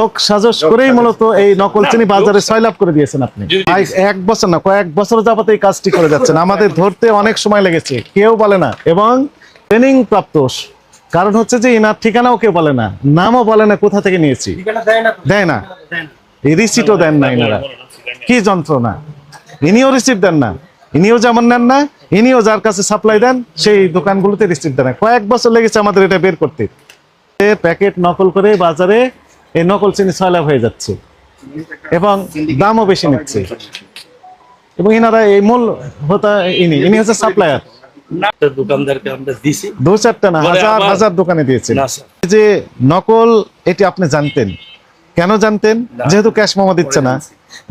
লোক সাজস করেই মূলত এই নকল চিনি বাজারে সয়লাভ করে দিয়েছেন আপনি। এক বছর না কয়েক বছর যাবত এই কাজটি করে যাচ্ছেন। আমাদের ধরতে অনেক সময় লেগেছে কেউ বলে না। এবং ট্রেনিং প্রাপ্ত কারণ হচ্ছে যে এনার ঠিকানাও কেউ বলে না নামও বলে না কোথা থেকে নিয়েছি? দেয় না রিসিটও দেন না এনারা। কি যন্ত্রণা। ইনিও রিসিপ্ট দেন না। ইনিও যেমন নেন না ইনিও যার কাছে সাপ্লাই দেন সেই দোকানগুলোতে রিসিপ্ট দেন না। কয়েক বছর লেগেছে আমাদের এটা বের করতে। প্যাকেট নকল করে বাজারে এই নকল চিনি সয়লাভ হয়ে যাচ্ছে এবং দামও বেশি নিচ্ছে। এবং এনারা এই মূল হতা ইনি ইনি হচ্ছে সাপ্লায়ার। দোকানদারকে আমরা দিছি। দু চারটা না হাজার হাজার দোকানে দিয়েছেন। না স্যার। এই যে নকল এটি আপনি জানতেন। কেন জানতেন? যেহেতু ক্যাশ মামা দিচ্ছে না।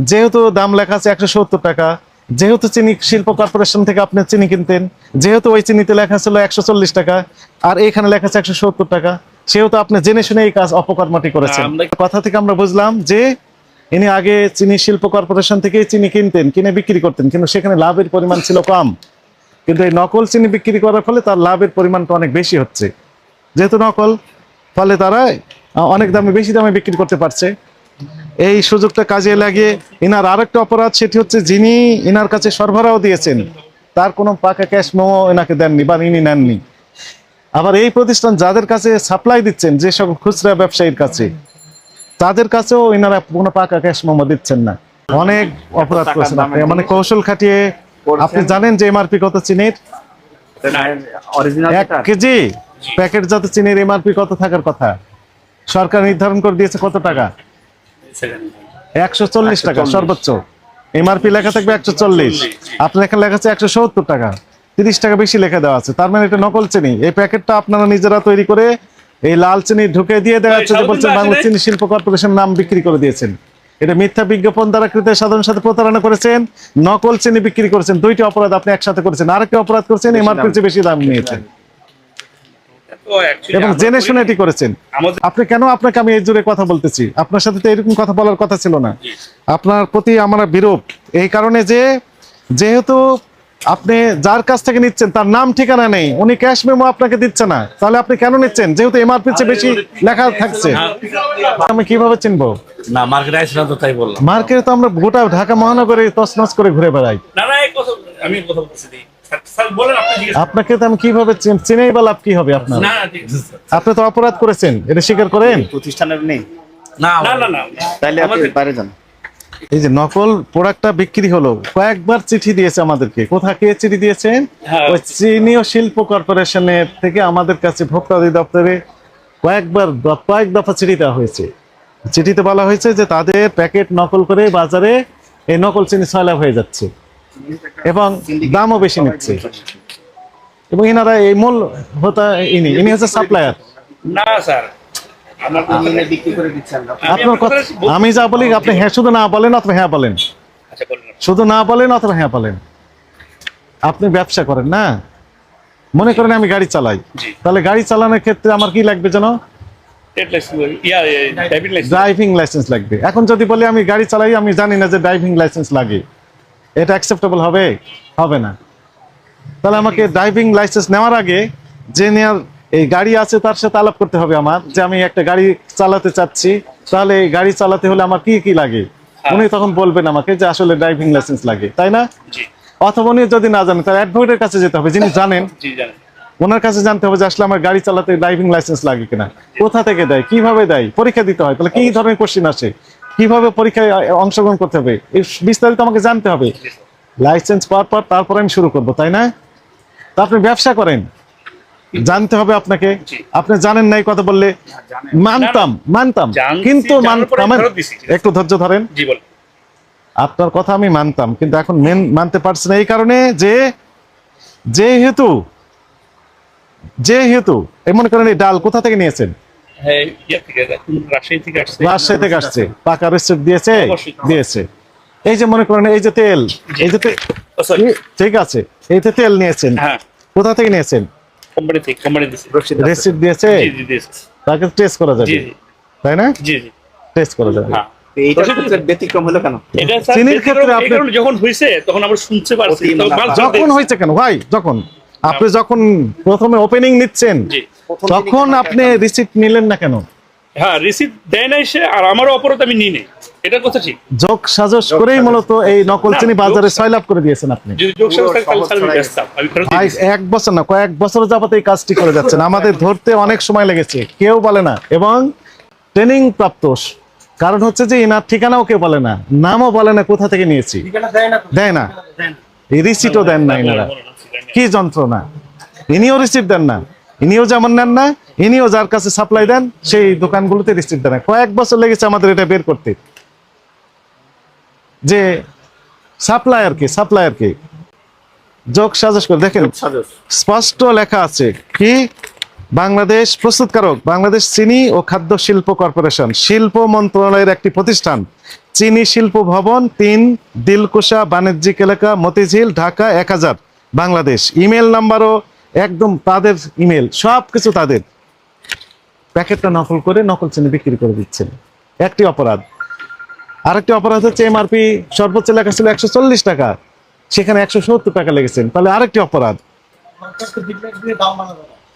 যেহেতু দাম লেখা আছে একশো সত্তর টাকা যেহেতু চিনি শিল্প কর্পোরেশন থেকে আপনি চিনি কিনতেন যেহেতু ওই চিনিতে লেখা ছিল একশো চল্লিশ টাকা আর এখানে লেখা আছে একশো সত্তর টাকা সেহেতু আপনি জেনে শুনে এই কাজ অপকর্মটি করেছেন। কথা থেকে আমরা বুঝলাম যে ইনি আগে চিনি শিল্প কর্পোরেশন থেকে চিনি কিনতেন কিনে বিক্রি করতেন কিন্তু সেখানে লাভের পরিমাণ ছিল কম। কিন্তু এই নকল চিনি বিক্রি করার ফলে তার লাভের পরিমাণটা অনেক বেশি হচ্ছে। যেহেতু নকল ফলে তারা অনেক দামে বেশি দামে বিক্রি করতে পারছে। এই সুযোগটা কাজে লাগিয়ে ইনার আরেকটা অপরাধ সেটি হচ্ছে যিনি ইনার কাছে সরবরাহ দিয়েছেন তার কোনো পাকা ক্যাশ মোমো এনাকে দেননি বা ইনি নেননি। আবার এই প্রতিষ্ঠান যাদের কাছে সাপ্লাই দিচ্ছেন যে সকল খুচরা ব্যবসায়ীর কাছে তাদের কাছেও এনারা কোনো পাকা ক্যাশ মোমো দিচ্ছেন না। অনেক অপরাধ করেছেন আপনি। মানে কৌশল খাটিয়ে আপনি জানেন যে এমআরপি কত চিনির? এক কেজি? প্যাকেট যত চিনির এমআরপি কত থাকার কথা? সরকার নির্ধারণ করে দিয়েছে কত টাকা? একশো চল্লিশ টাকা সর্বোচ্চ। এমআরপি লেখা থাকবে একশো চল্লিশ। আপনার এখানে লেখা আছে একশো সত্তর টাকা। তিরিশ টাকা বেশি লেখা দেওয়া আছে। তার মানে এটা নকল চিনি। এই প্যাকেটটা আপনারা নিজেরা তৈরি করে এই লাল চিনি ঢুকে দিয়ে দেওয়া হচ্ছে যে বলছেন বাংলা চিনি শিল্প কর্পোরেশন নাম বিক্রি করে দিয়েছেন। এটা মিথ্যা বিজ্ঞাপন দ্বারা কৃত সাধারণ সাথে প্রতারণা করেছেন নকল চিনি বিক্রি করেছেন। দুইটি অপরাধ আপনি একসাথে করেছেন। আরেকটি অপরাধ করেছেন এমআরপির চেয়ে বেশি দাম নিয়েছেন। এবং জেনে শুনে এটি করেছেন। আপনি কেন আপনাকে আমি এই জুড়ে কথা বলতেছি? আপনার সাথে তো এরকম কথা বলার কথা ছিল না। আপনার প্রতি আমার বিরূপ। এই কারণে যে যেহেতু আপনি যার কাছ থেকে নিচ্ছেন তার নাম ঠিকানা নেই উনি ক্যাশ মেমো আপনাকে দিচ্ছে না। তাহলে আপনি কেন নিচ্ছেন? যেহেতু এমআরপি চেয়ে বেশি লেখা থাকছে। আমি কীভাবে চিনবো? না মার্কেট আসলে তো তাই বললাম। মার্কেটে তো আমরা গোটা ঢাকা মহানগরে তছনছ করে ঘুরে বেড়াই। না না এই কথা আমি কথা বলতেছি দিই। স্যার, স্যার বলেন আপনি আপনাকে তো আমি কীভাবে চিন- চিনেই বা লাভ কি হবে আপনার। আপনি তো অপরাধ করেছেন এটা স্বীকার করেন? প্রতিষ্ঠানের নেই। না না না না। আপনি বাইরে যান। এই যে নকল প্রোডাক্টটা বিক্রি হলো কয়েকবার চিঠি দিয়েছে আমাদেরকে। কোথা কে চিঠি দিয়েছেন হ্যাঁ। ওই চিনিও শিল্প কর্পোরেশনের থেকে আমাদের কাছে ভোক্তা অধিদপ্তরে কয়েকবার কয়েক দফা চিঠি দেওয়া হয়েছে। চিঠিতে বলা হয়েছে যে তাদের প্যাকেট নকল করে বাজারে এই নকল চিনি সয়লাভ হয়ে যাচ্ছে এবং দামও বেশি নিচ্ছে। এবং এনারা এই মূল হতা ইনি ইনি হচ্ছে সাপ্লায়ার। না স্যার। আমি আপনার আপনার কথা কথা আমি যা বলি আপনি হ্যাঁ শুধু না বলেন অথবা হ্যাঁ বলেন। আচ্ছা। শুধু না বলেন অথবা হ্যাঁ বলেন। আপনি ব্যবসা করেন না? মনে করেন আমি গাড়ি চালাই। তাহলে গাড়ি চালানোর ক্ষেত্রে আমার কি লাগবে যেন। ড্রাইভিং লাইসেন্স লাগবে। এখন যদি বলি আমি গাড়ি চালাই আমি জানি না যে ড্রাইভিং লাইসেন্স লাগে। এটা অ্যাকসেপ্টেবল হবে? হবে না। তাহলে আমাকে ড্রাইভিং লাইসেন্স নেওয়ার আগে যে নেওয়ার এই গাড়ি আছে তার সাথে আলাপ করতে হবে আমার যে আমি একটা গাড়ি চালাতে চাচ্ছি। তাহলে এই গাড়ি চালাতে হলে আমার কি কি লাগে? উনি তখন বলবেন আমাকে যে আসলে ড্রাইভিং লাইসেন্স লাগে তাই না? অথবা উনি যদি না জানেন তাহলে অ্যাডভোকেটের কাছে যেতে হবে যিনি জানেন। ওনার কাছে জানতে হবে যে আসলে আমার গাড়ি চালাতে ড্রাইভিং লাইসেন্স লাগে কিনা। কোথা থেকে দেয়? কীভাবে দেয়? পরীক্ষা দিতে হয়। তাহলে কি ধরনের কোশ্চিন আসে? কীভাবে পরীক্ষায় অংশগ্রহণ করতে হবে? এই বিস্তারিত আমাকে জানতে হবে। লাইসেন্স পাওয়ার পর তারপর আমি শুরু করব তাই না? তা আপনি ব্যবসা করেন। জানতে হবে আপনাকে। আপনি জানেন না এই কথা বললে। মানতাম মানতাম। কিন্তু। একটু ধৈর্য ধরেন। আপনার কথা আমি মানতাম কিন্তু এখন মেন মানতে পারছি না। এই কারণে যে যেহেতু যেহেতু এই মনে করেন এই ডাল কোথা থেকে নিয়েছেন? রাজশাহী থেকে আসছে। রাজশাহী থেকে আসছে। পাকা রেসিপ্ট দিয়েছে? দিয়েছে। এই যে মনে করেন এই যে তেল এই যে তে- ও, sorry, এই- ঠিক আছে। এই যে তেল নিয়েছেন। হ্যাঁ। কোথা থেকে নিয়েছেন? কোম্পানি থেকে কোম্পানি দিছে। রেসিপ্ট দিয়েছে? জি জি দিয়েছে। তাকে টেস্ট করা যাবে। জি জি। তাই না? জি জি। টেস্ট করা যাবে। হ্যাঁ। ব্যতিক্রম হলো কেন? চিনির ক্ষেত্রে আপনি- যখন হয়েছে তখন আমরা শুনতে পারছি। অতি তো মুনাফা। মাল যখন হয়েছে কেন? ভাই যখন। আপনি যখন প্রথমে ওপেনিং নিচ্ছেন তখন আপনি রিসিপ্ট নিলেন না কেন? হ্যাঁ রিসিপ্ট দেয় না এসে আর আমারও অপরাধ আমি নিই নেই। এটা কথা ঠিক যোগ সাজস করেই মূলত এই নকল চিনি বাজারে সয়লাভ করে দিয়েছেন আপনি ভাই এক বছর না কয়েক বছর যাবত এই কাজটি করে যাচ্ছেন আমাদের ধরতে অনেক সময় লেগেছে কেউ বলে না এবং ট্রেনিং প্রাপ্ত কারণ হচ্ছে যে ইনার ঠিকানাও কেউ বলে না নামও বলে না কোথা থেকে নিয়েছি দেয় না রিসিটও দেন না এনারা কি যন্ত্রণা ইনিও রিসিপ্ট দেন না ইনিও যেমন নেন না ইনিও যার কাছে সাপ্লাই দেন সেই দোকানগুলোতে রিসিপ্ট দেন না কয়েক বছর লেগেছে আমাদের এটা বের করতে যে সাপ্লায়ার কে সাপ্লায়ার কে? যোগ সাজস করে দেখেন স্পষ্ট লেখা আছে কি? বাংলাদেশ প্রস্তুতকারক বাংলাদেশ চিনি ও খাদ্য শিল্প কর্পোরেশন শিল্প মন্ত্রণালয়ের একটি প্রতিষ্ঠান। চিনি শিল্প ভবন তিন দিলকুশা বাণিজ্যিক এলাকা মতিঝিল ঢাকা এক হাজার। বাংলাদেশ ইমেল নাম্বারও একদম তাদের ইমেল সব কিছু তাদের। প্যাকেটটা নকল করে নকল চিনি বিক্রি করে দিচ্ছেন। একটি অপরাধ। আরেকটি অপরাধ হচ্ছে এমআরপি সর্বোচ্চ লেখা ছিল একশো চল্লিশ টাকা। সেখানে একশো সত্তর টাকা লেগেছেন। তাহলে আরেকটি অপরাধ।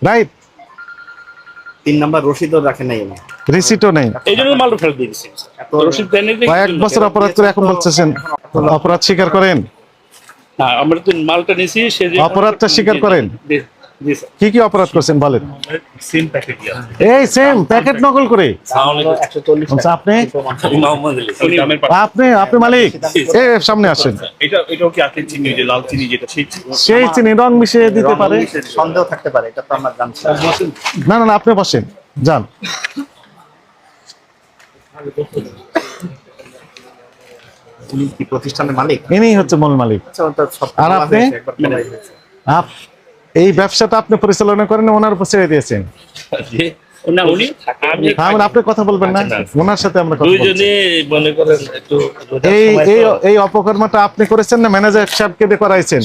রাইট। তিন নাম্বার রশিদও রাখেন নাই উনি। রিসিটও নেই। এই জন্য মালটা ফেরত দিয়ে দিচ্ছি রসিদ দেয় কয়েক বছর অপরাধ করে এখন বলতেছেন অপরাধ স্বীকার করেন? না আমরা তো মালটা নিছি সে অপরাধটা স্বীকার করেন? কি কি অপরাধ করছেন বলেন? সেম প্যাকেটই আছে এই সেম প্যাকেট নকল করে? আচ্ছা, আপনি? আপনি আপনি মালিক? এ সামনে আসেন। এটা এটাও কি আপনি চিনি যে লাল চিনি যেটা সেই চিনি? সেই চিনি রং মিশিয়ে দিতে পারে? সন্দেহ থাকতে পারে এটা তো আমরা জানছি। না না না আপনি বসেন যান। প্রতিষ্ঠানের মালিক? ইনি হচ্ছে মূল মালিক। আচ্ছা, আর আপনি? এই ব্যবসাটা আপনি পরিচালনা করেন ওনার উপর ছেড়ে দিয়েছেন। আপনি কথা বলবেন না। ওনার সাথে আমরা এই অপকর্মটা আপনি করেছেন না? ম্যানেজার সাহেবকে দিয়ে করাইছেন।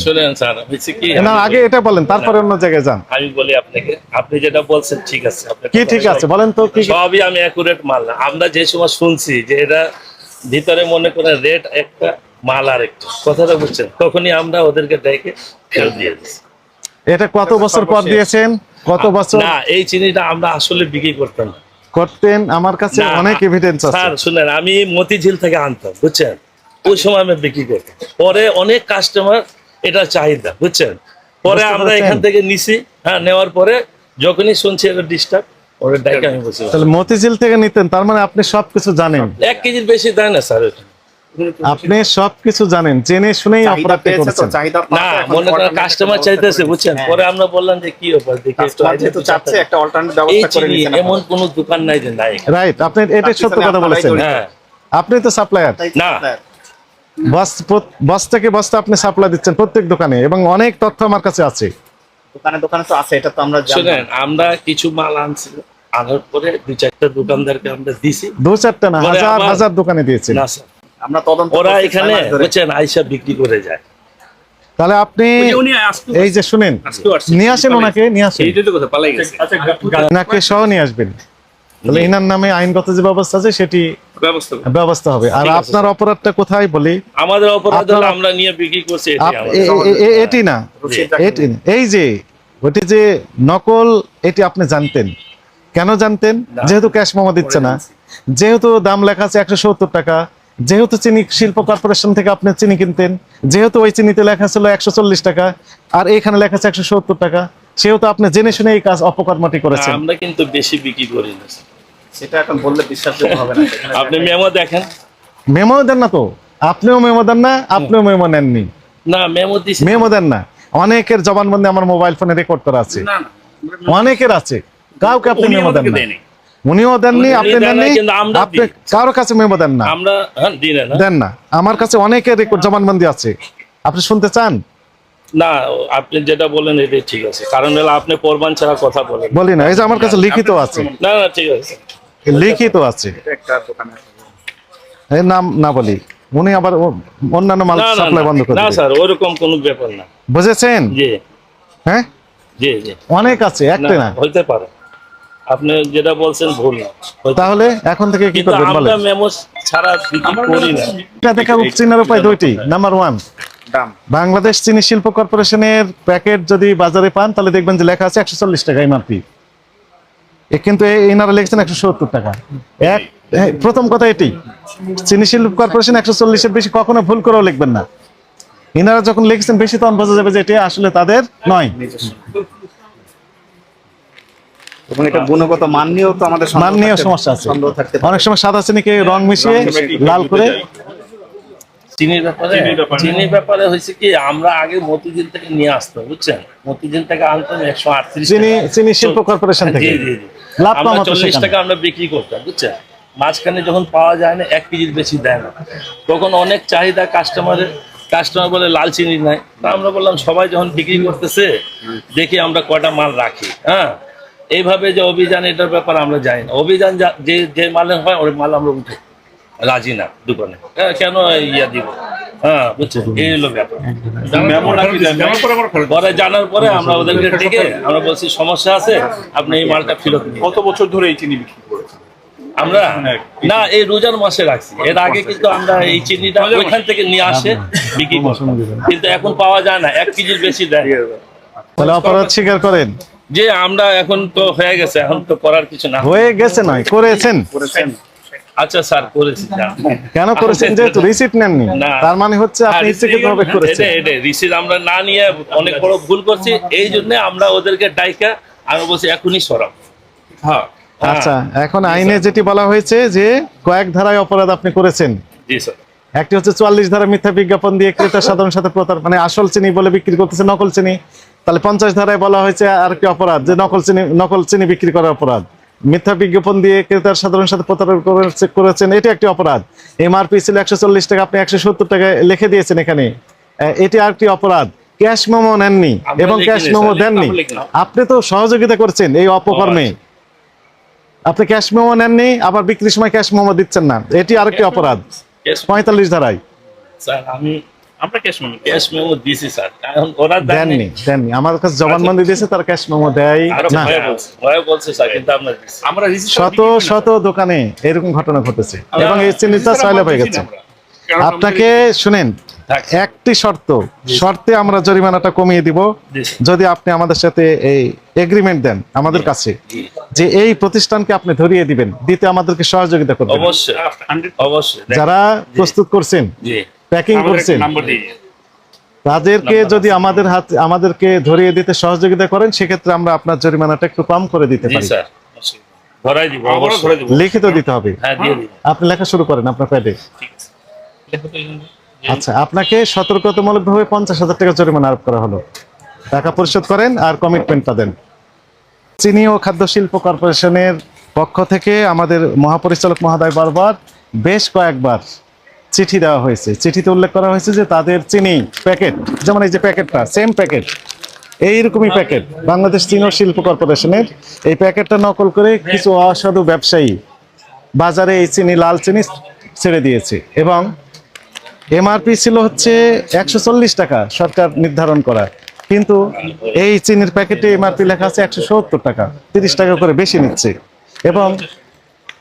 না আগে এটা বলেন তারপরে অন্য জায়গায় যান। আমি বলি আপনাকে আপনি যেটা বলছেন ঠিক আছে কি ঠিক আছে? বলেন তো কি সবই আমি অ্যাকুরেট মাল না। আমরা যে সময় শুনছি যে এটা ভিতরে মনে করেন রেট একটা মাল আর একটা কথাটা বুঝছেন? তখনই আমরা ওদেরকে দেখে ফেরত দিয়ে দিচ্ছি। এটা কত বছর পর দিয়েছেন? কত বছর? না এই চিনিটা আমরা আসলে বিক্রি করতাম। করতেন? আমার কাছে অনেক এভিডেন্স আছে। স্যার শুনেন আমি মতিঝিল থেকে আনতাম বুঝছেন? ওই সময় আমি বিক্রি করতাম। পরে অনেক কাস্টমার এটা চাহিদা বুঝছেন? পরে আমরা এখান থেকে নিছি হ্যাঁ নেওয়ার পরে যখনই শুনছি এটা ডিস্টার্ব ওরে ডাইকে আমি বসে তাহলে মতিঝিল থেকে নিতেন তার মানে আপনি সবকিছু জানেন। এক কেজির বেশি দেয় না স্যার এটা। আপনি সবকিছু জানেন জেনে শুনেই অপরাধ করেছেন? না মনে করেন কাস্টমার চাইতেছে বুঝছেন? পরে আমরা বললাম যে কি ব্যাপার দেখি যেহেতু চাচ্ছে একটা অল্টারনেট এই ব্যবস্থা করে চিনি নিচ্ছেন এমন কোন দোকান নাই যে নাই রাইট আপনি এটা সত্য কথা বলেছেন। হ্যাঁ। আপনি তো সাপ্লায়ার না। বস বস বস্তা আপনি সাপ্লাই দিচ্ছেন প্রত্যেক দোকানে এবং অনেক তথ্য আমার কাছে আছে। দোকানে দোকানে তো আছে এটা তো আমরা জানি। আমরা কিছু মাল আনছি আনার পরে দুই চারটা দোকানদারকে আমরা দিছি। দু চারটা না হাজার হাজার দোকানে দিয়েছি না স্যার। আমরা তদন্ত ওরা এখানে বুঝছেন আইসা বিক্রি করে যায়। তাহলে আপনি এই যে শুনেন নিয়ে আসেন ওনাকে নিয়ে আসেন। এইটাই তো কথা পালাই গেছে। আচ্ছা ওনাকে সহ নিয়ে আসবেন। তাহলে ইনার নামে আইনগত যে ব্যবস্থা আছে সেটি ব্যবস্থা হবে। আর আপনার অপরাধটা কোথায় বলি? আমাদের অপরাধ হলো আমরা নিয়ে বিক্রি করছি এটি না। এটি এই যে ওটি যে নকল এটি আপনি জানতেন। কেন জানতেন? যেহেতু ক্যাশ মামা দিচ্ছে না। যেহেতু দাম লেখা আছে একশো সত্তর টাকা যেহেতু চিনি শিল্প কর্পোরেশন থেকে আপনি চিনি কিনতেন যেহেতু ওই চিনিতে লেখা ছিল একশো চল্লিশ টাকা আর এখানে লেখা আছে একশো সত্তর টাকা সেহেতু আপনি জেনে শুনে এই কাজ অপকর্মটি করেছেন। আমরা কিন্তু বেশি বিক্রি করি না সেটা এখন বললে বিশ্বাসযোগ্য হবে না আপনি মেমো দেখেন। মেমো দেন না তো? আপনিও মেমো দেন না আপনিও মেমো নেননি। না মেমো দিছি। মেমো দেন না। অনেকের জবানবন্দি আমার মোবাইল ফোনে রেকর্ড করা আছে। অনেকের আছে। কাউকে আপনি মেমো দেন না। উনিও দেননি আপনি দেন দেননি আপনি। কারও কাছে মেমো দেন না। আমরা হ্যাঁ না। দেন না। আমার কাছে অনেকের রেকর্ড জবানবন্দি আছে। আপনি শুনতে চান? না আপনি যেটা বলেন এটাই ঠিক আছে। কারণ হলো আপনি ছাড়া কথা বলেন। বলি না এই যে আমার কাছে লিখিত আছে। না না ঠিক আছে। লিখিত আছে। নাম না বলি। উনি আবার অন্যান্য মাল না না সাপ্লাই বন্ধ করে না স্যার ওরকম কোনো ব্যাপার না। বুঝেছেন? জি। হ্যাঁ? জি জি। অনেক আছে একটা না? হইতে পারে। আপনি যেটা বলছেন ভুল। তাহলে এখন থেকে কি করবেন আমরা মেমো ছাড়া বিক্রি করি না। এটা দেখা চিনার উপায় দুইটি। নাম্বার ওয়ান দাম। বাংলাদেশ চিনি শিল্প কর্পোরেশনের প্যাকেট যদি বাজারে পান তাহলে দেখবেন যে লেখা আছে একশো চল্লিশ টাকা এমআরপি এ কিন্তু এই- এনারা লিখছেন একশো সত্তর টাকা। এক হ্যাঁ, প্রথম কথা এটি। চিনি শিল্প কর্পোরেশন একশো চল্লিশের বেশি কখনো ভুল করেও লিখবেন না। এনারা যখন লিখছেন বেশি তখন বোঝা যাবে যে এটি আসলে তাদের নয়। এবং এটা গুণগত মান নিয়েও তো আমাদের মান নিয়েও সমস্যা আছে। সন্দেহ থাকতে পারে। অনেক সময় সাদা চিনিকে রং মিশিয়ে লাল করে চিনির ব্যাপারে চিনির ব্যাপারে। হয়েছে কি আমরা আগে মতিঝিল থেকে নিয়ে আসতাম বুঝছেন? মতিঝিল থেকে আনতাম একশো আটত্রিশ চিনি চিনি শিল্প কর্পোরেশন থেকে। লাভ আমরা চল্লিশ টাকা আমরা বিক্রি করতাম বুঝছেন? মাঝখানে যখন পাওয়া যায় না এক কেজির বেশি দেয় না। তখন অনেক চাহিদা কাস্টমারের কাস্টমার বলে লাল চিনি নাই। তা আমরা বললাম সবাই যখন বিক্রি করতেছে দেখি আমরা কটা মাল রাখি। হ্যাঁ? এইভাবে যে অভিযান এটার ব্যাপার আমরা জানি না। অভিযান যে যে মালের হয় ওই মাল আমরা উঠে রাজি না দোকানে। হ্যাঁ, কেন ইয়া দিব? হ্যাঁ বুঝছেন এই হলো ব্যাপার। পরে জানার পরে আমরা ওদেরকে ডেকে আমরা বলছি সমস্যা আছে আপনি এই মালটা ফেরত কত বছর ধরে এই চিনি বিক্রি করেছেন? আমরা? না এই রোজার মাসে রাখছি। এর আগে কিন্তু আমরা এই চিনিটা ওইখান থেকে নিয়ে আসে বিক্রি করতাম। কিন্তু এখন পাওয়া যায় না এক কেজির বেশি দেয়। তাহলে অপরাধ স্বীকার করেন। যে আমরা এখন তো হয়ে গেছে এখন তো করার কিছু না। হয়ে গেছে নয় করেছেন। করেছেন। আচ্ছা স্যার করেছি কেন করেছেন? যেহেতু রিসিপ্ট নেননি তার মানে হচ্ছে আপনি ইচ্ছাকৃতভাবে করেছেন। এটা এটা রিসিট আমরা না নিয়ে অনেক বড় ভুল করছি এই জন্য আমরা ওদেরকে ডাইকা আমি বলছি এখনই সরাব হ্যাঁ। আচ্ছা এখন আইনে যেটি বলা হয়েছে যে কয়েক ধারায় অপরাধ আপনি করেছেন। জি স্যার। একটি হচ্ছে চুয়াল্লিশ ধারা মিথ্যা বিজ্ঞাপন দিয়ে ক্রেতা সাধারণ সাথে প্রতার মানে আসল চিনি বলে বিক্রি করতেছে নকল চিনি। তাহলে পঞ্চাশ ধারায় বলা হয়েছে আরেকটি অপরাধ যে নকল চিনি নকল চিনি বিক্রি করার অপরাধ। মিথ্যা বিজ্ঞাপন দিয়ে ক্রেতার সাধারণ সাথে প্রতারণা করেছে- করেছেন এটি একটি অপরাধ। এমআরপি ছিল একশো চল্লিশ টাকা আপনি একশো সত্তর টাকায় লিখে দিয়েছেন এখানে। এটি আরেকটি অপরাধ? ক্যাশ মেমো নেননি এবং ক্যাশ মেমো দেননি। আপনি তো সহযোগিতা করছেন এই অপকর্মে। আপনি ক্যাশ মেমো নেননি আবার বিক্রির সময় ক্যাশ মেমো দিচ্ছেন না। এটি আরেকটি অপরাধ? পঁয়তাল্লিশ ধারায়। স্যার আমি আমরা ক্যাশ মেমো ক্যাশ মেমো দিছি স্যার এখন ওরা দেননি দেননি দেননি। আমার কাছে জবানবন্দি দিয়েছে তার ক্যাশ মেমো দেয় না। ভয়ে বলছে স্যার কিন্তু আমরা আমরা শত শত দোকানে এরকম ঘটনা ঘটেছে। এবং এই চিনিটা ছয়লা হয়ে গেছে। আপনাকে শুনেন একটি শর্ত। শর্তে আমরা জরিমানাটা কমিয়ে দিব। যদি আপনি আমাদের সাথে এই এগ্রিমেন্ট দেন আমাদের কাছে যে এই প্রতিষ্ঠানকে আপনি ধরিয়ে দিবেন দিতে আমাদেরকে সহযোগিতা করবেন। অবশ্যই। অবশ্যই। যারা প্রস্তুত করছেন জি। প্যাকিং করছেন? তাদেরকে যদি আমাদের হাত আমাদেরকে ধরিয়ে দিতে সহযোগিতা করেন সেক্ষেত্রে আমরা আপনার জরিমানাটা একটু কম করে দিতে পারি। লিখিত দিতে হবে। হ্যাঁ আপনি লেখা শুরু করেন আপনার প্যাডে। আচ্ছা আপনাকে সতর্কতামূলকভাবে পঞ্চাশ হাজার টাকা জরিমানা আরোপ করা হলো। টাকা পরিশোধ করেন আর কমিটমেন্টটা দেন। চিনি ও খাদ্য শিল্প কর্পোরেশনের পক্ষ থেকে আমাদের মহাপরিচালক মহোদয় বারবার বেশ কয়েকবার চিঠি দেওয়া হয়েছে। চিঠিতে উল্লেখ করা হয়েছে যে তাদের চিনি প্যাকেট যেমন এই যে প্যাকেটটা সেম প্যাকেট এইরকমই প্যাকেট বাংলাদেশ চিনি ও শিল্প কর্পোরেশনের। এই প্যাকেটটা নকল করে কিছু অসাধু ব্যবসায়ী বাজারে এই চিনি লাল চিনি ছেড়ে দিয়েছে এবং এমআরপি ছিল হচ্ছে একশো চল্লিশ টাকা সরকার নির্ধারণ করা। কিন্তু এই চিনির প্যাকেটে এমআরপি লেখা আছে একশো সত্তর টাকা তিরিশ টাকা করে বেশি নিচ্ছে। এবং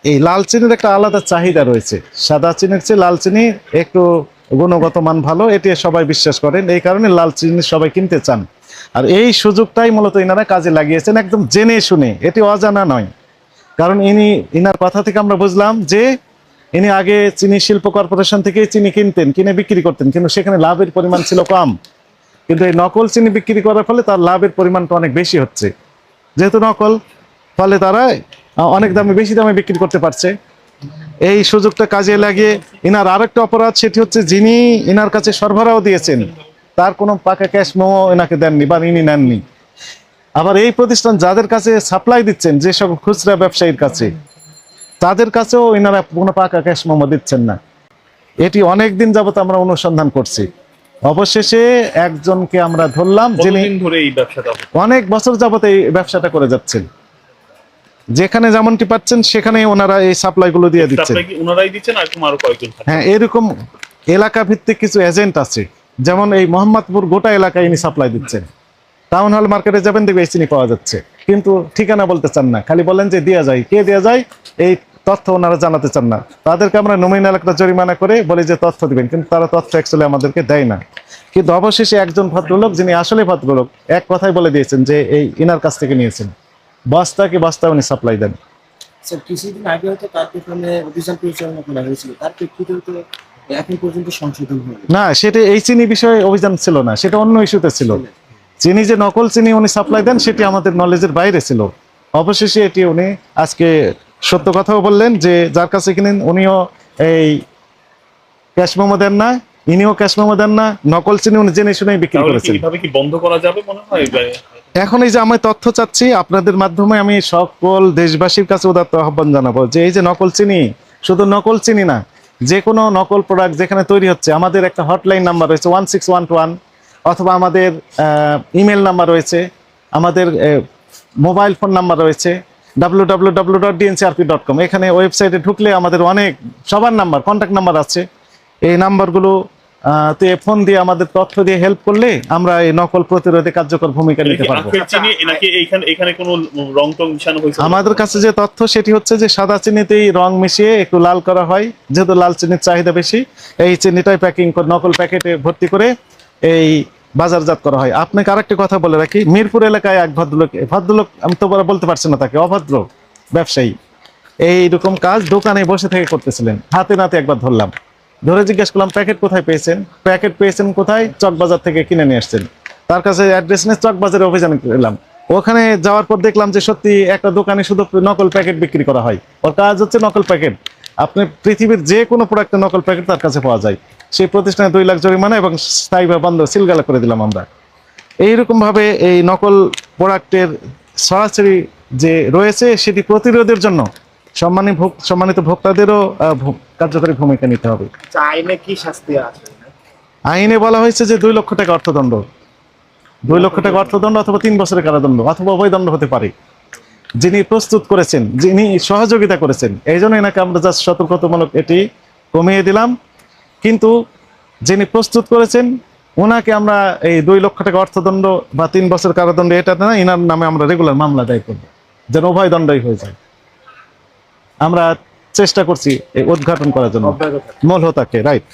এই লাল চিনির একটা আলাদা চাহিদা রয়েছে। সাদা চিনির চেয়ে লাল চিনি একটু গুণগত মান ভালো, এটি সবাই বিশ্বাস করেন। এই কারণে লাল চিনি সবাই কিনতে চান। আর এই সুযোগটাই মূলত ইনারা কাজে লাগিয়েছেন একদম জেনে শুনে। এটি অজানা নয়। কারণ ইনি, ইনার কথা থেকে আমরা বুঝলাম যে ইনি আগে চিনি শিল্প কর্পোরেশন থেকে চিনি কিনতেন, কিনে বিক্রি করতেন, কিন্তু সেখানে লাভের পরিমাণ ছিল কম। কিন্তু এই নকল চিনি বিক্রি করার ফলে তার লাভের পরিমাণটা অনেক বেশি হচ্ছে। যেহেতু নকল, ফলে তারা অনেক দামে বেশি দামে বিক্রি করতে পারছে। এই সুযোগটা কাজে লাগিয়ে ইনার আরেকটা অপরাধ সেটি হচ্ছে যিনি ইনার কাছে সরবরাহ দিয়েছেন তার কোনো পাকা ক্যাশ মোমো এনাকে দেননি বা ইনি নেননি। আবার এই প্রতিষ্ঠান যাদের কাছে সাপ্লাই দিচ্ছেন যে সকল খুচরা ব্যবসায়ীর কাছে তাদের কাছেও এনারা কোনো পাকা ক্যাশ মোমো দিচ্ছেন না। এটি অনেক দিন যাবত আমরা অনুসন্ধান করছি। অবশেষে একজনকে আমরা ধরলাম যিনি? অনেক বছর যাবত এই ব্যবসাটা করে যাচ্ছেন। যেখানে যেমনটি পাচ্ছেন সেখানে ওনারা এই সাপ্লাইগুলো দিয়ে দিচ্ছেন। ওনারাই দিচ্ছেন আর আরও কয়েকজন হ্যাঁ এরকম এলাকা ভিত্তিক কিছু এজেন্ট আছে। যেমন এই মোহাম্মদপুর গোটা এলাকায় ইনি সাপ্লাই দিচ্ছেন। টাউন হল মার্কেটে যাবেন দেখবে চিনি পাওয়া যাচ্ছে। কিন্তু ঠিকানা বলতে চান না। খালি বলেন যে দেওয়া যায়। কে দেওয়া যায় এই তথ্য ওনারা জানাতে চান না। তাদেরকে আমরা নমিনাল একটা জরিমানা করে বলি যে তথ্য দিবেন কিন্তু তারা তথ্য অ্যাকচুয়ালি আমাদেরকে দেয় না। কিন্তু অবশেষে একজন ভদ্রলোক যিনি আসলে ভদ্রলোক এক কথাই বলে দিয়েছেন যে এই ইনার কাছ থেকে নিয়েছেন। বস্তাকে বস্তা উনি সাপ্লাই দেন। স্যার কিছুদিন আগে হয়তো তার পেছনে অভিযান পরিচালনা করা হয়েছিল। তার প্রেক্ষিতে তো এখন পর্যন্ত সংশোধন হয়নি। না সেটা এই চিনি বিষয়ে অভিযান ছিল না সেটা অন্য ইস্যুতে ছিল। চিনি যে নকল চিনি উনি সাপ্লাই দেন সেটি আমাদের নলেজের বাইরে ছিল। অবশেষে এটি উনি আজকে সত্য কথাও বললেন যে যার কাছে কিনেন উনিও এই ক্যাশ মেমো দেন না ইনিও ক্যাশ মেমো দেন না নকল চিনি উনি জেনে শুনেই বিক্রি করেছেন। এইভাবে কি বন্ধ করা যাবে মনে হয়? এখন এই যে আমি তথ্য চাচ্ছি, আপনাদের মাধ্যমে আমি সকল দেশবাসীর কাছে উদাত্ত আহ্বান জানাব যে এই যে নকল চিনি, শুধু নকল চিনি না, যে কোনো নকল প্রোডাক্ট যেখানে তৈরি হচ্ছে, আমাদের একটা হটলাইন নাম্বার রয়েছে ওয়ান সিক্স ওয়ান ওয়ান অথবা আমাদের ইমেল নাম্বার রয়েছে, আমাদের মোবাইল ফোন নাম্বার রয়েছে ডাব্লু ডট কম এখানে ওয়েবসাইটে ঢুকলে আমাদের অনেক সবার নাম্বার কন্ট্যাক্ট নাম্বার আছে। এই নাম্বারগুলো আহ, তে ফোন দিয়ে আমাদের তথ্য দিয়ে হেল্প করলে আমরা এই নকল প্রতিরোধে কার্যকর ভূমিকা নিতে পারব। আমাদের কাছে যে তথ্য সেটি হচ্ছে যে সাদা চিনিতেই রং মিশিয়ে একটু লাল করা হয় যেহেতু লাল চিনির চাহিদা বেশি এই চিনিটাই প্যাকিং করে নকল প্যাকেটে ভর্তি করে এই বাজারজাত করা হয়। আপনাকে আরেকটি কথা বলে রাখি মিরপুর এলাকায় এক ভদ্রলোক ভদ্রলোক আমি তো বলা বলতে পারছি না তাকে অভদ্র ব্যবসায়ী। এইরকম কাজ দোকানে বসে থেকে করতেছিলেন। হাতে নাতে একবার ধরলাম। ধরে জিজ্ঞেস করলাম, প্যাকেট কোথায় পেয়েছেন? প্যাকেট পেয়েছেন কোথায়? চকবাজার থেকে কিনে নিয়ে আসছেন। তার কাছে অ্যাড্রেস নিয়ে চকবাজারে অভিযান করলাম ওখানে যাওয়ার পর দেখলাম যে সত্যি একটা দোকানে শুধু নকল প্যাকেট বিক্রি করা হয়। ওর কাজ হচ্ছে নকল প্যাকেট। আপনি পৃথিবীর যে কোনো প্রোডাক্টের নকল প্যাকেট তার কাছে পাওয়া যায়। সেই প্রতিষ্ঠানে দুই লাখ জরিমানা এবং স্থায়ীভাবে বন্ধ, সিলগালা করে দিলাম আমরা। এইরকম ভাবে এই নকল প্রোডাক্টের সরাসরি যে রয়েছে, সেটি প্রতিরোধের জন্য সম্মানিত সম্মানিত ভোক্তাদেরও কার্যকরী ভূমিকা নিতে হবে। আচ্ছা, আইনে কি শাস্তি আছে? আইনে বলা হয়েছে যে দুই লক্ষ টাকা অর্থদণ্ড। দুই লক্ষ টাকা অর্থদণ্ড অথবা তিন বছরের কারাদণ্ড অথবা অভয়দণ্ড হতে পারে। যিনি প্রস্তুত করেছেন যিনি সহযোগিতা করেছেন এই জন্য এনাকে আমরা জাস্ট সতর্কতামূলক এটি কমিয়ে দিলাম। কিন্তু যিনি প্রস্তুত করেছেন ওনাকে আমরা এই দুই লক্ষ টাকা অর্থদণ্ড বা তিন বছর কারাদণ্ড এটা না এনার নামে আমরা রেগুলার মামলা দায় করব যেন উভয় দণ্ডই হয়ে যায়। আমরা চেষ্টা করছি এই উদ্ঘাটন করার জন্য। মল হতাকে রাইট